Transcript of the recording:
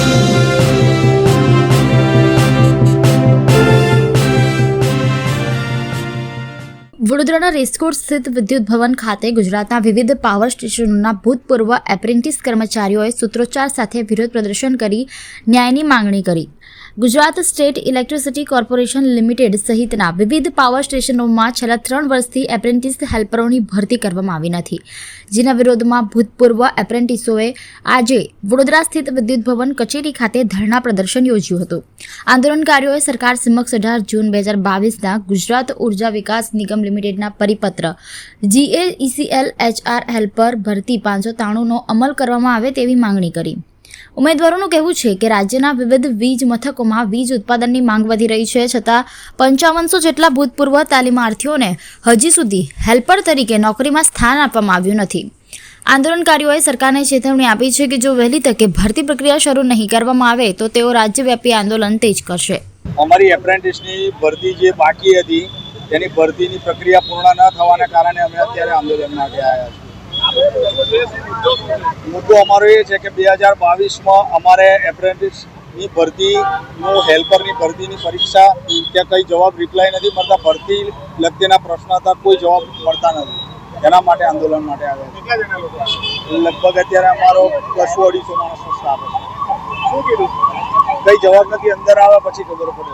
Thank you. વડોદરાના racecourse સ્થિત વિદ્યુત ભવન ખાતે ગુજરાતના વિવિધ પાવર સ્ટેશનોના ભૂતપૂર્વ એપ્રેન્ટિસ કર્મચારીઓએ સૂત્રોચ્ચાર સાથે વિરોધ પ્રદર્શન કરી ન્યાયની માંગણી કરી. Gujarat state electricity corporation limited સહિતના વિવિધ પાવર સ્ટેશનોમાં છેલ્લા ત્રણ વર્ષથી એપ્રેન્ટિસ હેલ્પરોની ભરતી કરવામાં આવી નથી. જેના વિરોધમાં ભૂતપૂર્વ એપ્રેન્ટિસોએ આજે વડોદરા સ્થિત વિદ્યુત ભવન કચેરી ખાતે ધરણા પ્રદર્શન યોજ્યું હતું. આંદોલનકારીઓએ સરકાર સમક્ષ અઢાર જૂન બે હજાર બાવીસના ગુજરાત ઊર્જા વિકાસ નિગમ લિમિટેડના પરિપત્ર જીએઈસીએલ એચઆર હેલ્પર ભરતી પાંચસો ત્રાણુંનો અમલ કરવામાં આવે તેવી માંગણી કરી. ઉમેદવારોનું કહેવું છે કે રાજ્યના વિવિધ વીજ મથકોમાં વીજ ઉત્પાદનની માંગ વધી રહી છે, છતાં પંચાવનસો જેટલા ભૂતપૂર્વ તાલીમાર્થીઓને હજી સુધી હેલ્પર તરીકે નોકરીમાં સ્થાન આપવામાં આવ્યું નથી. આંદોલનકારીઓએ સરકારને ચેતવણી આપી છે કે જો વહેલી તકે ભરતી પ્રક્રિયા શરૂ નહીં કરવામાં આવે, તો તેઓ રાજ્યવ્યાપી આંદોલન તેજ કરશે. અમારી એપ્રેન્ટિસની ભરતી જે બાકી હતી, તેની ભરતીની પ્રક્રિયા પૂર્ણ ન થવાના કારણે અમે અત્યારે આંદોલન માટે આવ્યા છીએ. મુદ્દો અમારો એ છે કે બે હજાર બાવીસમાં અમારે એપ્રેન્ટિસની ભરતીનું, હેલ્પરની ભરતીની પરીક્ષા, ત્યાં કંઈ જવાબ રિપ્લાય નથી મળતા. ભરતી લગતીના પ્રશ્નો હતા, કોઈ જવાબ મળતા નથી. એના માટે આંદોલન માટે આવ્યા છે. લગભગ અત્યારે અમારો બસો અઢીસો માણસનો સ્ટાફ છે કઈ જવાબ નથી અંદર આવે પછી ખબર પડે.